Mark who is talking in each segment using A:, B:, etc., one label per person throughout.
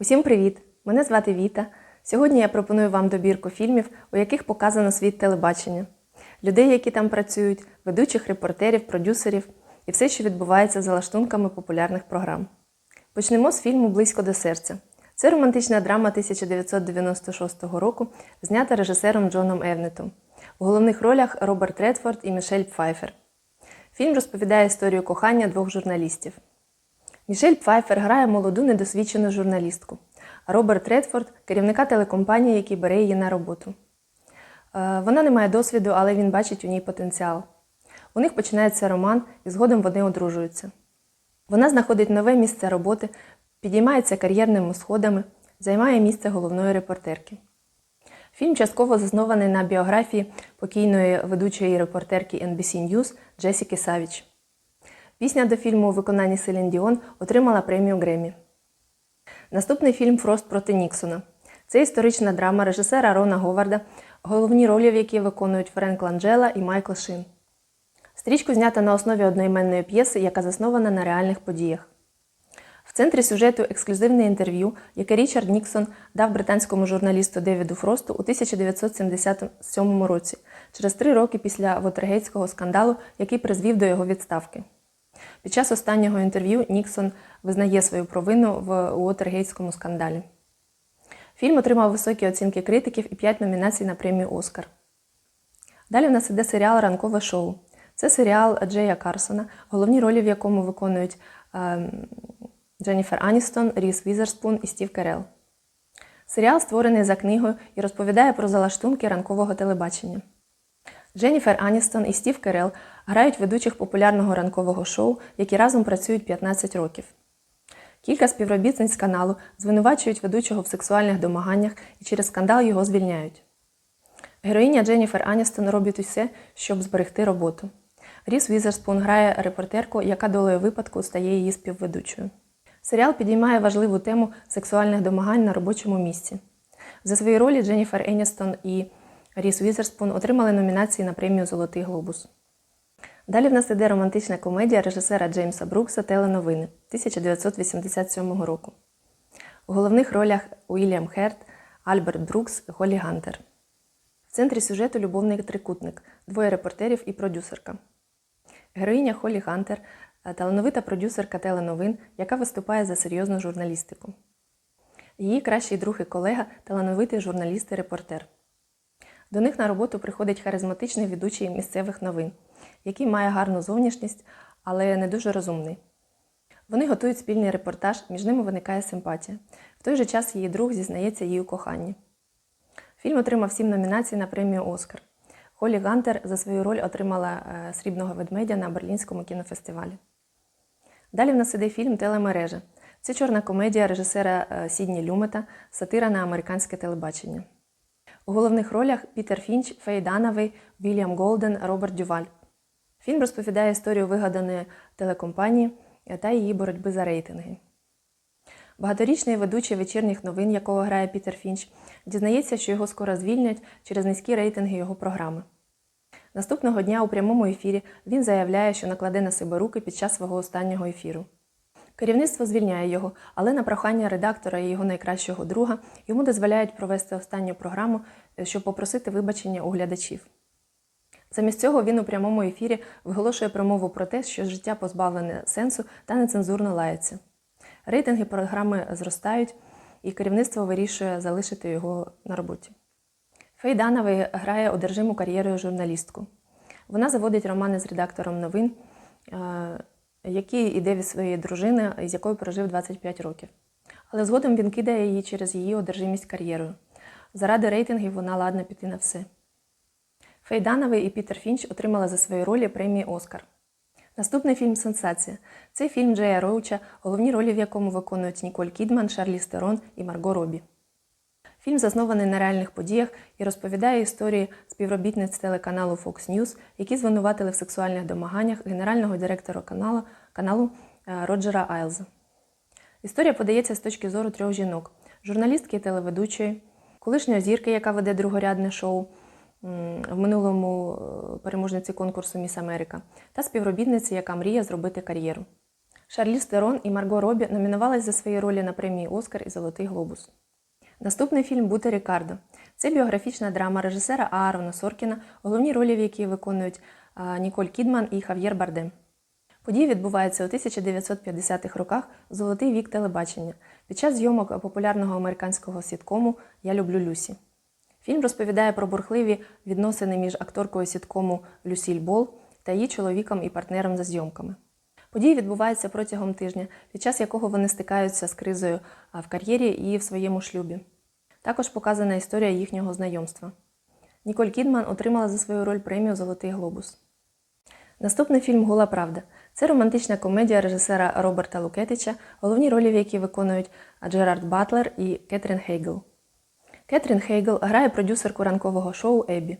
A: Усім привіт! Мене звати Віта. Сьогодні я пропоную вам добірку фільмів, у яких показано світ телебачення, людей, які там працюють, ведучих репортерів, продюсерів і все, що відбувається за лаштунками популярних програм. Почнемо з фільму Близько до серця. Це романтична драма 1996 року, знята режисером Джоном Евнетом. У головних ролях Роберт Редфорд і Мішель Пфайфер. Фільм розповідає історію кохання двох журналістів. Мішель Пфайфер грає молоду недосвідчену журналістку, а Роберт Редфорд керівника телекомпанії, який бере її на роботу. Е, Вона не має досвіду, але він бачить у ній потенціал. У них починається роман, і згодом вони одружуються. Вона знаходить нове місце роботи, підіймається кар'єрними сходами, займає місце головної репортерки. Фільм частково заснований на біографії покійної ведучої репортерки NBC News Джесіки Савіч. Пісня до фільму у виконанні Селін Діон отримала премію Гремі. Наступний фільм Фрост проти Ніксона. Це історична драма режисера Рона Говарда, головні ролі в якій виконують Френк Ланджела і Майкл Шин. Стрічку знята на основі одноіменної п'єси, яка заснована на реальних подіях. В центрі сюжету ексклюзивне інтерв'ю, яке Річард Ніксон дав британському журналісту Девіду Фросту у 1977 році, через три роки після Вотергейтського скандалу, який призвів до його відставки. Під час останнього інтерв'ю Ніксон визнає свою провину в Уотергейтському скандалі. Фільм отримав високі оцінки критиків і 5 номінацій на премію Оскар. Далі в нас іде серіал Ранкове шоу. Це серіал Джея Карсона, головні ролі в якому виконують е, Дженніфер Аністон, Ріс Візерспун і Стів Керел. Серіал створений за книгою і розповідає про залаштунки ранкового телебачення. Дженніфер Аністон і Стів Керел грають ведучих популярного ранкового шоу, які разом працюють 15 років. Кілька співробітниць каналу звинувачують ведучого в сексуальних домаганнях і через скандал його звільняють. Героїня Дженніфер Аністон робить усе, щоб зберегти роботу. Ріс Візерспун грає репортерку, яка долею випадку стає її співведучою. Серіал підіймає важливу тему сексуальних домагань на робочому місці. За свої ролі Дженніфер Еністон і Ріс Візерспун отримали номінації на премію Золотий глобус. Далі в нас іде романтична комедія режисера Джеймса Брукса Теленовини 1987 року. У головних ролях Уільям Херт, Альберт Брукс, Голі Гантер. В центрі сюжету любовний трикутник, двоє репортерів і продюсерка. Героїня Холі Гантер талановита продюсерка теленовин, яка виступає за серйозну журналістику. Її кращий друг і колега талановитий журналіст і репортер. До них на роботу приходить харизматичний ведучий місцевих новин, який має гарну зовнішність, але не дуже розумний. Вони готують спільний репортаж, між ними виникає симпатія. В той же час її друг зізнається їй у коханні. Фільм отримав сім номінацій на премію Оскар. Холі Гантер за свою роль отримала е, срібного ведмедя на Берлінському кінофестивалі. Далі в нас іде фільм Телемережа. Це чорна комедія режисера е, Сідні Люмета, сатира на американське телебачення. У головних ролях Пітер Фінч, Фей Дановий, Вільям Голден, Роберт Дюваль. Фільм розповідає історію вигаданої телекомпанії та її боротьби за рейтинги. Багаторічний ведучий вечірніх новин, якого грає Пітер Фінч, дізнається, що його скоро звільнять через низькі рейтинги його програми. Наступного дня у прямому ефірі він заявляє, що накладе на себе руки під час свого останнього ефіру. Керівництво звільняє його, але на прохання редактора і його найкращого друга йому дозволяють провести останню програму, щоб попросити вибачення у глядачів. Замість цього він у прямому ефірі виголошує промову про те, що життя позбавлене сенсу та нецензурно лається. Рейтинги програми зростають, і керівництво вирішує залишити його на роботі. Фей Дановий грає одержиму кар'єрою журналістку. Вона заводить романи з редактором новин, е, який іде від своєї дружини, з якою прожив 25 років. Але згодом він кидає її через її одержимість кар'єрою. Заради рейтингів вона ладна піти на все. Фей Дановий і Пітер Фінч отримали за свої ролі премії Оскар. Наступний фільм Сенсація. Це фільм Джея Роуча, головні ролі в якому виконують Ніколь Кідман, Шарлі Стерон і Марго Робі. Фільм заснований на реальних подіях і розповідає історії співробітниць телеканалу Fox News, які звинуватили в сексуальних домаганнях генерального директора каналу, каналу е, Роджера Айлза. Історія подається з точки зору трьох жінок: журналістки і телеведучої, колишньої зірки, яка веде другорядне шоу, в минулому переможниці конкурсу Міс Америка, та співробітниці, яка мріє зробити кар'єру. Шарліз Терон і Марго Робі номінувались за свої ролі на премії Оскар і Золотий Глобус. Наступний фільм Бути Рікардо. Це біографічна драма режисера Аарона Соркіна, головні ролі в якій виконують Ніколь Кідман і Хав'єр Бардем. Події відбуваються у 1950-х роках Золотий вік телебачення під час зйомок популярного американського сіткому Я люблю Люсі. Фільм розповідає про бурхливі відносини між акторкою сіткому Люсіль Бол та її чоловіком і партнером за зйомками. Події відбуваються протягом тижня, під час якого вони стикаються з кризою в кар'єрі і в своєму шлюбі. Також показана історія їхнього знайомства. Ніколь Кідман отримала за свою роль премію Золотий глобус. Наступний фільм Гола Правда. Це романтична комедія режисера Роберта Лукетича, головні ролі в якій виконують Джерард Батлер і Кетрін Хейгл. Кетрін Хейгл грає продюсерку ранкового шоу Ебі.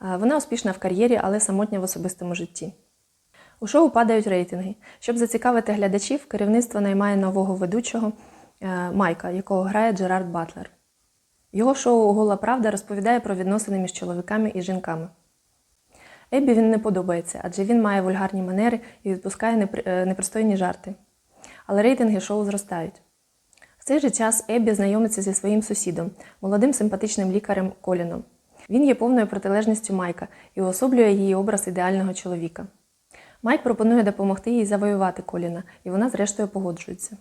A: Вона успішна в кар'єрі, але самотня в особистому житті. У шоу падають рейтинги. Щоб зацікавити глядачів, керівництво наймає нового ведучого е, Майка, якого грає Джерард Батлер. Його шоу Гола Правда розповідає про відносини між чоловіками і жінками. Еббі він не подобається, адже він має вульгарні манери і відпускає е, непристойні жарти. Але рейтинги шоу зростають. В цей же час Еббі знайомиться зі своїм сусідом, молодим симпатичним лікарем Коліном. Він є повною протилежністю Майка і уособлює її образ ідеального чоловіка. Майк пропонує допомогти їй завоювати Коліна, і вона зрештою погоджується.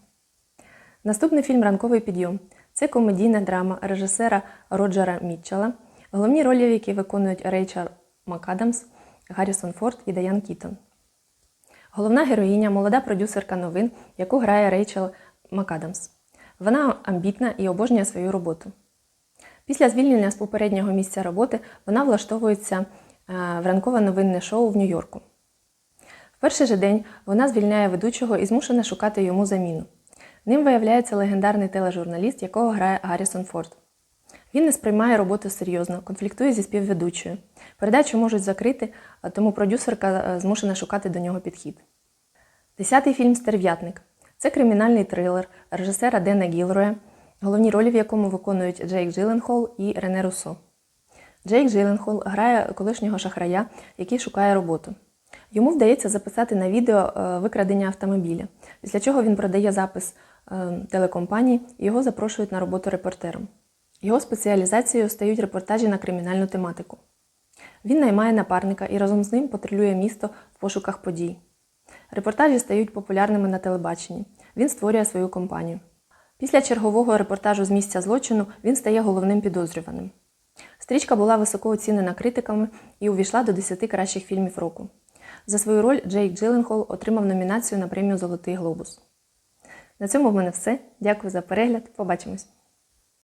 A: Наступний фільм Ранковий підйом. Це комедійна драма режисера Роджера Мітчелла, головні ролі в якій виконують Рейчел МакАдамс, Гаррісон Форд і Даян Кітон. Головна героїня молода продюсерка новин, яку грає Рейчел МакАдамс. Вона амбітна і обожнює свою роботу. Після звільнення з попереднього місця роботи вона влаштовується е, в ранкове новинне шоу в Нью-Йорку. Перший же день вона звільняє ведучого і змушена шукати йому заміну. Ним виявляється легендарний тележурналіст, якого грає Гаррісон Форд. Він не сприймає роботу серйозно, конфліктує зі співведучою. Передачу можуть закрити, тому продюсерка е, змушена шукати до нього підхід. Десятий фільм Стерв'ятник. Це кримінальний трилер режисера Дена Гілроя, головні ролі в якому виконують Джейк Джилленхол і Рене Руссо. Джейк Джилленхол грає колишнього шахрая, який шукає роботу. Йому вдається записати на відео е, викрадення автомобіля, після чого він продає запис е, телекомпанії і його запрошують на роботу репортером. Його спеціалізацією стають репортажі на кримінальну тематику. Він наймає напарника і разом з ним патрулює місто в пошуках подій. Репортажі стають популярними на телебаченні. Він створює свою компанію. Після чергового репортажу з місця злочину він стає головним підозрюваним. Стрічка була високо оцінена критиками і увійшла до 10 кращих фільмів року. За свою роль Джейк Джиленхол отримав номінацію на премію Золотий глобус. На цьому в мене все. Дякую за перегляд. Побачимось!